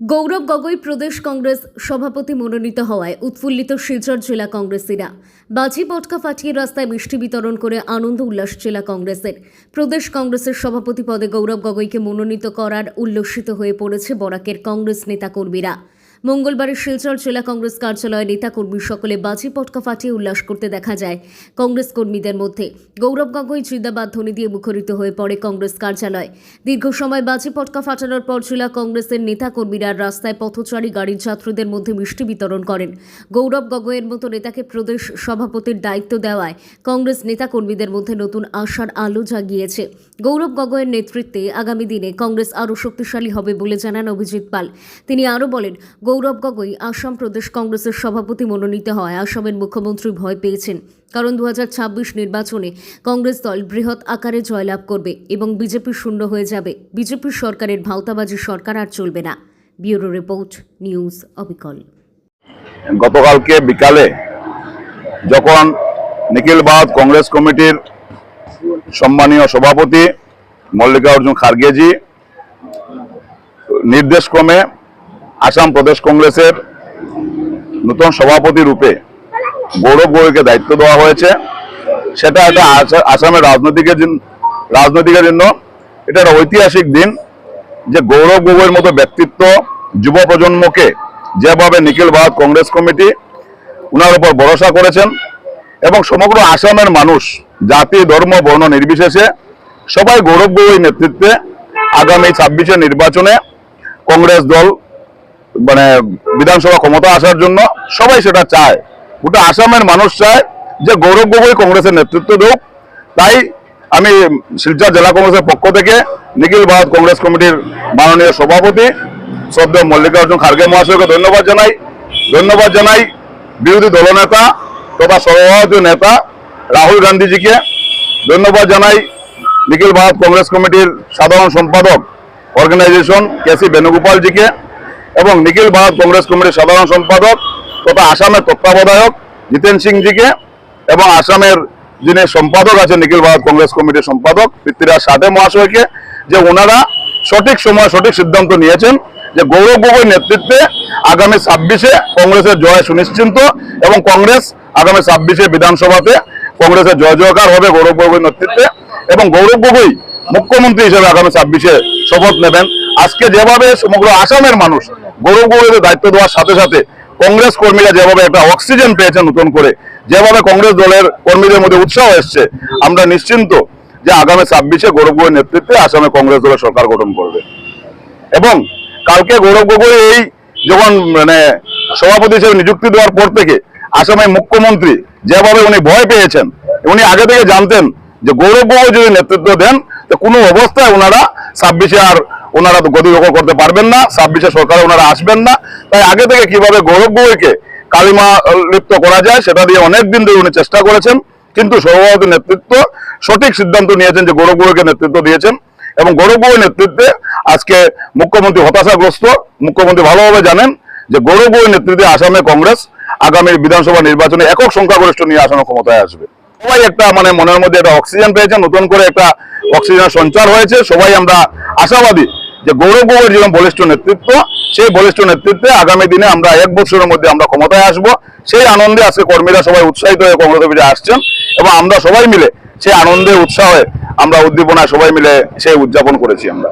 গৌরব গগৈ প্রদেশ কংগ্রেস সভাপতি মনোনীত হওয়ায় উৎফুল্লিত শিলচর জেলা কংগ্রেসীরা। বাজি পটকা ফাটিয়ে রাস্তায় মিষ্টি বিতরণ করে আনন্দ উল্লাস জেলা কংগ্রেসের। প্রদেশ কংগ্রেসের সভাপতি পদে গৌরব গগৈকে মনোনীত করার উল্লসিত হয়ে পড়েছে বরাকের কংগ্রেস নেতাকর্মীরা। মঙ্গলবার শিলচর জেলা কংগ্রেস কার্যালয়ে নেতাকর্মী সকলে বাজি পটকা ফাটিয়ে উল্লাস করতে দেখা যায়। কংগ্রেস কর্মীদের মধ্যে গৌরব গগৈ, জিন্দাবাদ ধ্বনি দিয়ে মুখরিত হয়ে পড়ে কংগ্রেস কার্যালয়। দীর্ঘ সময় বাজি পটকা ফাটানোর পর জেলা কংগ্রেসের নেতাকর্মীরা রাস্তায় পথচারী গাড়ির যাত্রীদের মধ্যে মিষ্টি বিতরণ করেন। গৌরব গগৈয়ের মতো নেতাকে প্রদেশ সভাপতির দায়িত্ব দেওয়ায় কংগ্রেস নেতাকর্মীদের মধ্যে নতুন আশার আলো জাগিয়েছে। গৌরব গগৈয়ের নেতৃত্বে আগামী দিনে কংগ্রেস আরও শক্তিশালী হবে বলে জানান অভিজিৎ পাল। তিনি আরও বলেন গৌরব গগৈ আসাম প্রদেশ কংগ্রেসের সভাপতি মনোনীত হয়। আসামের মুখ্যমন্ত্রী ভয় পেয়েছেন, কারণ দু হাজার ছাব্বিশ নির্বাচনে কংগ্রেস দল বৃহৎ আকারে জয়লাভ করবে এবং বিজেপি শূন্য হয়ে যাবে। বিজেপির সরকারের ভাওতাবাজি সরকার আর চলবে না। ব্যুরো রিপোর্ট, নিউজ অবিকল। গতকালকে বিকালে যখন নিখিল ভারত কংগ্রেস কমিটির সম্মানীয় সভাপতি মল্লিকার্জুন খার্গেজি নির্দেশক্রমে আসাম প্রদেশ কংগ্রেসের নতুন সভাপতি রূপে গৌরব গগৈকে দায়িত্ব দেওয়া হয়েছে। সেটা একটা আসা- আসামের রাজনৈতিকের রাজনৈতিকের জন্য এটা একটা ঐতিহাসিক দিন যে গৌরব গগৈর মতো ব্যক্তিত্ব যুব প্রজন্মকে যেভাবে নিখিল ভারত কংগ্রেস কমিটি উনার উপর ভরসা করেছেন এবং সমগ্র আসামের মানুষ, জাতি, ধর্ম, বর্ণ নির্বিশেষে সবাই গৌরব গগৈ নেতৃত্বে আগামী ছাব্বিশে নির্বাচনে কংগ্রেস দল মানে বিধানসভা ক্ষমতা আসার জন্য সবাই সেটা চায়। গোটা আসামের মানুষ চায় যে গৌরব গগৈ কংগ্রেসের নেতৃত্ব দেব তাই আমি শিলচর জেলা কংগ্রেসের পক্ষ থেকে নিখিল ভারত কংগ্রেস কমিটির মাননীয় সভাপতি শ্রদ্ধেয় মল্লিকার্জুন খার্গে মহাশয়কে ধন্যবাদ জানাই। ধন্যবাদ জানাই বিরোধী দলনেতা তথা সর্বভারতীয় নেতা রাহুল গান্ধীজিকে। ধন্যবাদ জানাই নিখিল ভারত কংগ্রেস কমিটির সাধারণ সম্পাদক অর্গানাইজেশন কে কেসি বেণুগোপালজিকে। এবং নিখিল ভারত কংগ্রেস কমিটির সাধারণ সম্পাদক তথা আসামের তত্ত্বাবধায়ক জিতেন সিংজিকে এবং আসামের যিনি সম্পাদক আছেন নিখিল ভারত কংগ্রেস কমিটির সম্পাদক পৃথ্বীরাজ সাথে মহাশয়কে, যে ওনারা সঠিক সময় সঠিক সিদ্ধান্ত নিয়েছেন যে গৌরব গগৈ নেতৃত্বে আগামী ছাব্বিশে কংগ্রেসের জয় সুনিশ্চিন্ত এবং কংগ্রেস আগামী ছাব্বিশে বিধানসভাতে কংগ্রেসের জয় জয়কার হবে গৌরব গগৈ নেতৃত্বে এবং গৌরব গগৈ মুখ্যমন্ত্রী হিসেবে আগামী ছাব্বিশে শপথ নেবেন। আজকে যেভাবে সমগ্র আসামের মানুষ গৌরব গগৈকে দায়িত্ব দেওয়ার সাথে সাথে কংগ্রেস কর্মীরা যেভাবে একটা অক্সিজেন পেয়েছে নতুন করে, যেভাবে কংগ্রেস দলের কর্মীদের মধ্যে উৎসাহ এসছে, আমরা নিশ্চিন্ত যে আগামী ছাব্বিশে গৌরব গগৈর নেতৃত্বে আসামে কংগ্রেস দলের সরকার গঠন করবে। এবং কালকে গৌরব গগৈ এই যখন মানে সভাপতি হিসেবে নিযুক্তি দেওয়ার পর থেকে আসামের মুখ্যমন্ত্রী যেভাবে উনি ভয় পেয়েছেন, উনি আগে থেকে জানতেন যে গৌরব গগৈ যদি নেতৃত্ব দেন কোনো অবস্থায় ওনারা ছাব্বিশে আর ওনারা গতি দখল করতে পারবেন না, ছাব্বিশে সরকারে ওনারা আসবেন না। তাই আগে থেকে কীভাবে গৌরব গগৈকে কালিমা লিপ্ত করা যায় সেটা দিয়ে অনেক দিন ধরে উনি চেষ্টা করেছেন, কিন্তু সর্বভারতীয় নেতৃত্ব সঠিক সিদ্ধান্ত নিয়েছেন যে গৌরব গগৈকে নেতৃত্ব দিয়েছেন এবং গৌরব গগৈ নেতৃত্বে আজকে মুখ্যমন্ত্রী হতাশাগ্রস্ত। মুখ্যমন্ত্রী ভালোভাবে জানেন যে গৌরব গগৈ নেতৃত্বে আসামে কংগ্রেস আগামী বিধানসভা নির্বাচনে একক সংখ্যাগরিষ্ঠ নিয়ে আসামে ক্ষমতায় আসবে। সবাই একটা মানে মনের মধ্যে একটা অক্সিজেন পেয়েছে, নতুন করে একটা অক্সিজেনের সঞ্চার হয়েছে। সবাই আমরা আশাবাদী যে গৌরব গগৈর যেরকম বলিষ্ঠ নেতৃত্ব, সেই বলিষ্ঠ নেতৃত্বে আগামী দিনে আমরা এক বছরের মধ্যে আমরা ক্ষমতায় আসব। সেই আনন্দে আজকে কর্মীরা সবাই উৎসাহিত হয়ে কংগ্রেস অফিসে আসছেন এবং আমরা সবাই মিলে সেই আনন্দে উৎসাহে আমরা উদ্দীপনায় সবাই মিলে সেই উদযাপন করেছি আমরা।